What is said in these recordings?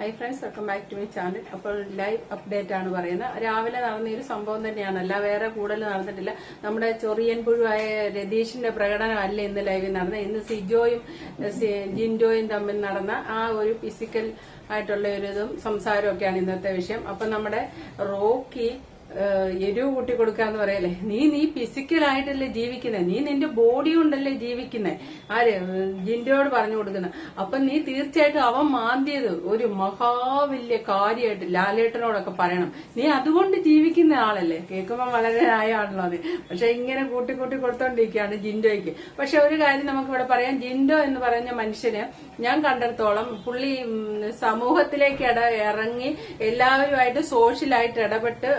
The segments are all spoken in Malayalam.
Hi friends welcome back to my channel അപ്പോൾ ലൈവ് അപ്ഡേറ്റ് ആണ് പറയുന്നത്. രാവിലെ നടന്ന ഒരു സംഭവം തന്നെയാണ്. അല്ല വേറെ കൂടുതൽ നടന്നിട്ടില്ല. നമ്മുടെ ചൊറിയൻ പുഴുവായ രതീഷിന്റെ പ്രകടനമല്ല ഇന്ന് ലൈവിൽ നടന്ന ഇന്ന് സിജോയും ജിൻഡോയും തമ്മിൽ നടന്ന ആ ഒരു ഫിസിക്കൽ ആയിട്ടുള്ള ഒരു ഇതും സംസാരമൊക്കെയാണ് ഇന്നത്തെ വിഷയം. അപ്പൊ നമ്മുടെ റോക്കി എരിവ് കൂട്ടി കൊടുക്കാന്ന് പറയല്ലേ? നീ നീ ഫിസിക്കലായിട്ടല്ലേ ജീവിക്കുന്നത് നീ നിന്റെ ബോഡി കൊണ്ടല്ലേ ജീവിക്കുന്നത് ആര്? ജിൻഡോട് പറഞ്ഞു കൊടുക്കുന്നത് അപ്പൊ നീ തീർച്ചയായിട്ടും അവൻ മാന്തിയത് ഒരു മഹാവല്യ കാര്യമായിട്ട് ലാലേട്ടനോടൊക്കെ പറയണം. നീ അതുകൊണ്ട് ജീവിക്കുന്ന ആളല്ലേ? കേൾക്കുമ്പോൾ വളരെ ആയാണല്ലോ അത്. പക്ഷെ ഇങ്ങനെ കൂട്ടി കൂട്ടി കൊടുത്തോണ്ടിരിക്കുകയാണ് ജിൻഡോയ്ക്ക്. പക്ഷെ ഒരു കാര്യം നമുക്ക് ഇവിടെ പറയാം. ജിൻഡോ എന്ന് പറഞ്ഞ മനുഷ്യന് ഞാൻ കണ്ടിടത്തോളം പുള്ളി സമൂഹത്തിലേക്ക് ഇട ഇറങ്ങി എല്ലാവരുമായിട്ട് സോഷ്യലായിട്ട് ഇടപെട്ട്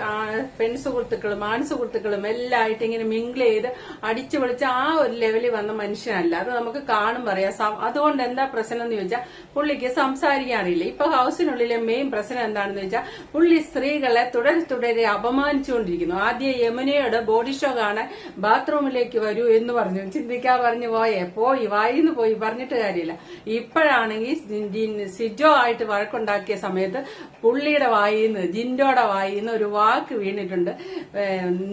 പെൺ സുഹൃത്തുക്കളും ആൺ സുഹൃത്തുക്കളും എല്ലായിട്ട് ഇങ്ങനെ മിങ്കിൾ ചെയ്ത് അടിച്ചു പൊളിച്ച് ആ ഒരു ലെവലിൽ വന്ന മനുഷ്യനല്ല. അത് നമുക്ക് കാണും പറയാം. അതുകൊണ്ട് എന്താ പ്രശ്നം എന്ന് ചോദിച്ചാൽ പുള്ളിക്ക് സംസാരിക്കാൻ അറിയില്ല ഇപ്പൊ ഹൗസിനുള്ളിലെ മെയിൻ പ്രശ്നം എന്താണെന്ന് വെച്ചാൽ പുള്ളി സ്ത്രീകളെ തുടരെ തുടരെ അപമാനിച്ചുകൊണ്ടിരിക്കുന്നു. ആദ്യം യമുനയോട് ബോഡി ഷോ കാണാൻ ബാത്റൂമിലേക്ക് വരൂ എന്ന് പറഞ്ഞു. ചിന്തിക്കാ പറഞ്ഞു പോയേ പോയി വായിന്ന് പോയി പറഞ്ഞിട്ട് കാര്യമില്ല. ഇപ്പോഴാണെങ്കിൽ സിജോ ആയിട്ട് വഴക്കുണ്ടാക്കിയ സമയത്ത് പുള്ളിയുടെ വായിന്ന് ജിൻഡോയുടെ വായിന്ന് ഒരു വാക്ക് വീണിട്ടുണ്ട്.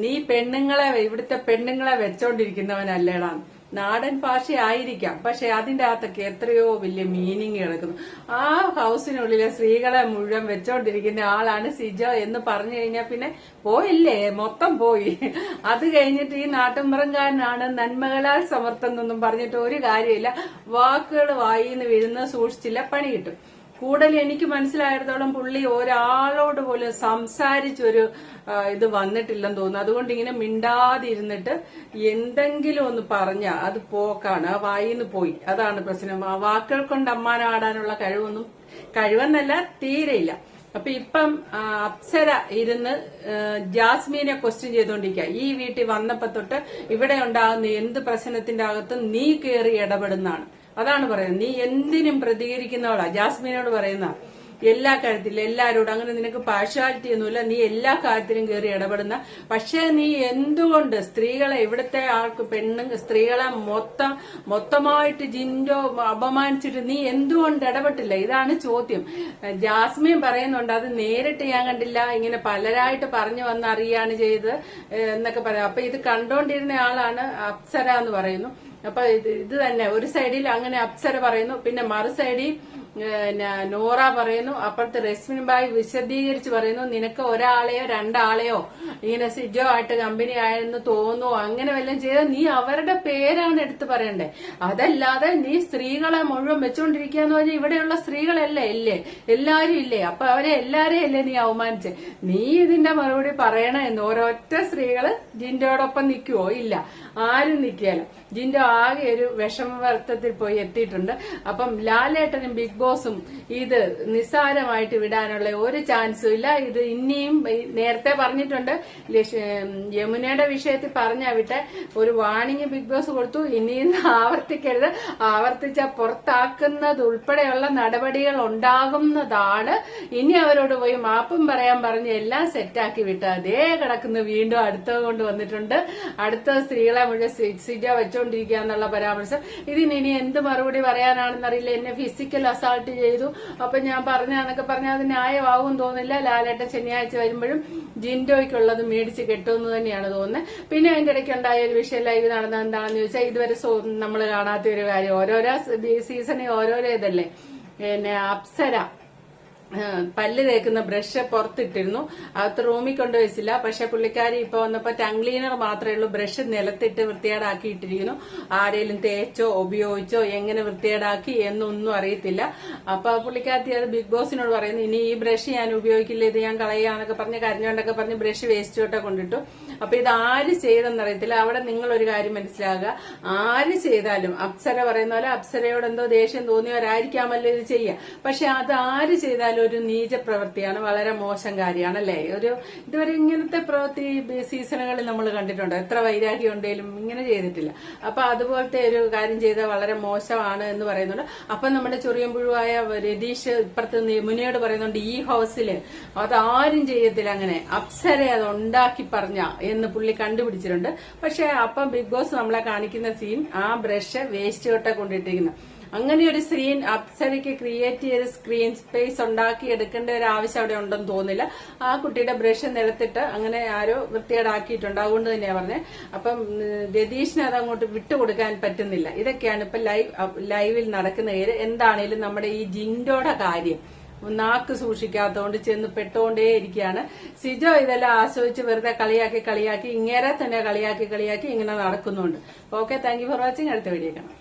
നീ പെണ്ണുങ്ങളെ ഇവിടുത്തെ പെണ്ണുങ്ങളെ വെച്ചോണ്ടിരിക്കുന്നവനല്ലേടാ. നാടൻ ഭാഷയായിരിക്കാം പക്ഷെ അതിന്റെ അകത്തൊക്കെ എത്രയോ വലിയ മീനിങ് കിടക്കുന്നു. ആ ഹൗസിനുള്ളിലെ സ്ത്രീകളെ മുഴുവൻ വെച്ചോണ്ടിരിക്കുന്ന ആളാണ് സിജോ എന്ന് പറഞ്ഞു കഴിഞ്ഞാൽ പിന്നെ പോയില്ലേ? മൊത്തം പോയി. അത് കഴിഞ്ഞിട്ട് ഈ നാട്ടുമ്പറങ്കാരനാണ് നന്മകളാൽ സമർത്ഥം എന്നൊന്നും പറഞ്ഞിട്ട് ഒരു കാര്യമില്ല. വാക്കുകൾ വായിന്ന് വീഴുന്ന സൂക്ഷിച്ചില്ല പണി കിട്ടും. കൂടുതൽ എനിക്ക് മനസ്സിലായിടത്തോളം പുള്ളി ഒരാളോട് പോലും സംസാരിച്ചൊരു ഇത് വന്നിട്ടില്ലെന്ന് തോന്നുന്നു. അതുകൊണ്ട് ഇങ്ങനെ മിണ്ടാതിരുന്നിട്ട് എന്തെങ്കിലും ഒന്ന് പറഞ്ഞ അത് പോക്കാണ് ആ വായിന്ന് പോയി. അതാണ് പ്രശ്നം. ആ വാക്കുകൾ കൊണ്ട് അമ്മാനാടാനുള്ള കഴിവൊന്നും കഴിവെന്നല്ല തീരെയില്ല. അപ്പൊ ഇപ്പം അപ്സര ഇരുന്ന് ജാസ്മീനെ ക്വസ്റ്റ്യൻ ചെയ്തുകൊണ്ടിരിക്കുക ഈ വീട്ടിൽ വന്നപ്പോ തൊട്ട് ഇവിടെ ഉണ്ടാകുന്ന എന്ത് പ്രശ്നത്തിന്റെ അകത്തും നീ കയറി ഇടപെടുന്നതാണ്. അതാണ് പറയുന്നത്. നീ എന്തിനും പ്രതികരിക്കുന്നവളാ. ജാസ്മിനോട് പറയുന്ന എല്ലാ കാര്യത്തിലും എല്ലാരോടും അങ്ങനെ നിനക്ക് പാർഷ്വാലിറ്റി ഒന്നുമില്ല. നീ എല്ലാ കാര്യത്തിലും കയറി ഇടപെടുന്ന. പക്ഷേ നീ എന്തുകൊണ്ട് സ്ത്രീകളെ ഇവിടുത്തെ ആൾക്ക് പെണ്ണു സ്ത്രീകളെ മൊത്തം മൊത്തമായിട്ട് ജിൻഡോ അപമാനിച്ചിട്ട് നീ എന്തുകൊണ്ട് ഇടപെട്ടില്ല? ഇതാണ് ചോദ്യം. ജാസ്മിൻ പറയുന്നുണ്ട് അത് നേരിട്ട് ഞാൻ കണ്ടില്ല. ഇങ്ങനെ പലരായിട്ട് പറഞ്ഞു വന്ന് അറിയാണ് ചെയ്ത് എന്നൊക്കെ പറയാം. അപ്പൊ ഇത് കണ്ടോണ്ടിരുന്ന ആളാണ് അപ്സര എന്ന് പറയുന്നു. അപ്പൊ ഇത് ഇത് തന്നെ. ഒരു സൈഡിൽ അങ്ങനെ അപ്സര പറയുന്നു. പിന്നെ മറു സൈഡിൽ നോറ പറയുന്നു അപ്പുറത്ത് റെസ്മിൻ ബായ് വിശദീകരിച്ച് പറയുന്നു നിനക്ക് ഒരാളെയോ രണ്ടാളെയോ ഇങ്ങനെ സിജോ ആയിട്ട് കമ്പനി ആയെന്ന് തോന്നുന്നു അങ്ങനെ വല്ലതും ചെയ്ത നീ അവരുടെ പേരാണ് എടുത്ത് പറയണ്ടേ? അതല്ലാതെ നീ സ്ത്രീകളെ മുഴുവൻ വെച്ചുകൊണ്ടിരിക്കുക എന്ന് പറഞ്ഞാൽ ഇവിടെയുള്ള സ്ത്രീകളല്ലേ? ഇല്ലേ? എല്ലാരും ഇല്ലേ? അപ്പൊ അവരെ എല്ലാരെയും അല്ലേ നീ അവമാനിച്ചേ? നീ ഇതിന്റെ മറുപടി പറയണ എന്ന്. ഒരൊറ്റ സ്ത്രീകൾ ജിൻഡോടൊപ്പം നിൽക്കുവോ? ഇല്ല. ആരും നിൽക്കുകയല്ല. ജിൻഡോ ആകെ ഒരു വിഷമവർത്തത്തിൽ പോയി എത്തിയിട്ടുണ്ട്. അപ്പം ലാലേട്ടനും ബിഗ് ബോസും ഇത് നിസ്സാരമായിട്ട് വിടാനുള്ള ഒരു ചാൻസും ഇല്ല. ഇത് ഇനിയും നേരത്തെ പറഞ്ഞിട്ടുണ്ട്. യമുനയുടെ വിഷയത്തിൽ പറഞ്ഞ വിട്ടെ ഒരു വാണിംഗ് ബിഗ് ബോസ് കൊടുത്തു. ഇനിയും ആവർത്തിക്കരുത്. ആവർത്തിച്ച പുറത്താക്കുന്നത് ഉൾപ്പെടെയുള്ള നടപടികൾ ഉണ്ടാകുന്നതാണ്. ഇനി അവരോട് പോയി മാപ്പും പറയാൻ പറഞ്ഞ് എല്ലാം സെറ്റാക്കി വിട്ട് അതേ കിടക്കുന്നു. വീണ്ടും അടുത്തത് കൊണ്ട് വന്നിട്ടുണ്ട്. അടുത്ത സ്ത്രീകളെ മുഴുവൻ സിജ വെച്ചോണ്ടിരിക്കുക എന്നുള്ള പരാമർശം. ഇതിന് ഇനി എന്ത് മറുപടി പറയാനാണെന്നറിയില്ല. എന്നെ ഫിസിക്കൽ അസാൾട്ട് ചെയ്തു. അപ്പൊ ഞാൻ പറഞ്ഞാന്നൊക്കെ പറഞ്ഞാൽ അത് ന്യായമാവും തോന്നില്ല. ലാലേട്ട ശനിയാഴ്ച വരുമ്പോഴും ജിൻഡോയ്ക്കുള്ളത് മേടിച്ച് കെട്ടുമെന്ന് തന്നെയാണ് തോന്നുന്നത് പിന്നെ അതിന്റെ ഇടയ്ക്ക് ഉണ്ടായ ഒരു വിഷയം ലൈവ് നടന്നത് എന്താണെന്ന് ചോദിച്ചാൽ ഇതുവരെ നമ്മൾ കാണാത്ത ഒരു കാര്യം. ഓരോരോ സീസണിൽ ഓരോരോ ഇതല്ലേ? പിന്നെ അപ്സര. പല്ല് തേക്കുന്ന ബ്രഷ് പുറത്തിട്ടിരുന്നു. അകത്ത് റൂമിൽ കൊണ്ടുവച്ചില്ല. പക്ഷെ പുള്ളിക്കാരി ഇപ്പൊ വന്നപ്പോ ടങ് ക്ലീനർ മാത്രമേ ഉള്ളൂ. ബ്രഷ് നിലത്തിട്ട് വൃത്തിയാടാക്കി ഇട്ടിരിക്കുന്നു ആരെങ്കിലും തേച്ചോ ഉപയോഗിച്ചോ എങ്ങനെ വൃത്തികേടാക്കി എന്നൊന്നും അറിയത്തില്ല. അപ്പൊ പുള്ളിക്കാരി അത് ബിഗ് ബോസിനോട് പറയുന്നു ഇനി ഈ ബ്രഷ് ഞാൻ ഉപയോഗിക്കില്ല. ഇത് ഞാൻ കളയാന്നൊക്കെ പറഞ്ഞ് കരഞ്ഞോണ്ടൊക്കെ പറഞ്ഞ് ബ്രഷ് വേസ്റ്റ് തൊട്ടൊക്കെ കൊണ്ടിട്ടു. അപ്പൊ ഇത് ആര് ചെയ്തെന്നറിയത്തില്ല അവിടെ നിങ്ങൾ ഒരു കാര്യം മനസ്സിലാകുക. ആര് ചെയ്താലും അപ്സര പറയുന്ന പോലെ അപ്സരയോട് എന്തോ ദേഷ്യം തോന്നിയവരായിരിക്കാമല്ലോ ഇത് ചെയ്യുക. പക്ഷെ അത് ആര് ചെയ്താലും ഒരു നീച പ്രവൃത്തിയാണ് വളരെ മോശം കാര്യമാണ് അല്ലേ ഒരു ഇതുവരെ ഇങ്ങനത്തെ പ്രവൃത്തി സീസണുകളിൽ നമ്മൾ കണ്ടിട്ടുണ്ട്. എത്ര വൈരാഗ്യം ഉണ്ടെങ്കിലും ഇങ്ങനെ ചെയ്തിട്ടില്ല. അപ്പൊ അതുപോലത്തെ ഒരു കാര്യം ചെയ്താൽ വളരെ മോശമാണ് എന്ന് പറയുന്നുണ്ട്. അപ്പൊ നമ്മുടെ ചൊറിയമ്പുഴുവായ രതീഷ് ഇപ്പുറത്ത് മുനിയോട് പറയുന്നുണ്ട് ഈ ഹൗസിൽ അതാരും ചെയ്യത്തില്ല അങ്ങനെ. അപ്സര അത് ഉണ്ടാക്കി പറഞ്ഞ എന്ന് പുള്ളി കണ്ടുപിടിച്ചിട്ടുണ്ട്. പക്ഷെ അപ്പം ബിഗ് ബോസ് നമ്മളെ കാണിക്കുന്ന സീൻ ആ ബ്രഷ് വേസ്റ്റ് കൊട്ട കൊണ്ടിട്ടിരിക്കുന്നു. അങ്ങനെ ഒരു സ്ക്രീൻ അപ്സരയ്ക്ക് ക്രിയേറ്റ് ചെയ്ത് സ്ക്രീൻ സ്പേസ് ഉണ്ടാക്കി എടുക്കേണ്ട ഒരു ആവശ്യം അവിടെ ഉണ്ടെന്ന് തോന്നില്ല ആ കുട്ടിയുടെ ബ്രഷ് നിരത്തിട്ട് അങ്ങനെ ആരോ വൃത്തികേടാക്കിയിട്ടുണ്ട്. അതുകൊണ്ട് തന്നെയാ പറഞ്ഞത് അപ്പം രതീഷിന് അത് അങ്ങോട്ട് വിട്ടുകൊടുക്കാൻ പറ്റുന്നില്ല. ഇതൊക്കെയാണ് ഇപ്പൊ ലൈവ് ലൈവിൽ നടക്കുന്ന കാര്യം. എന്താണേലും നമ്മുടെ ഈ ജിൻഡോയുടെ കാര്യം. നാക്ക് സൂക്ഷിക്കാത്തതുകൊണ്ട് ചെന്ന് പെട്ടുകൊണ്ടേ ഇരിക്കുകയാണ്. സിജോ ഇതെല്ലാം ആസ്വദിച്ച് വെറുതെ കളിയാക്കി കളിയാക്കി ഇങ്ങനെ തന്നെ കളിയാക്കി കളിയാക്കി ഇങ്ങനെ നടക്കുന്നുണ്ട്. ഓക്കെ താങ്ക് ഫോർ വാച്ചിങ് അടുത്ത വീഡിയോ കാണാം.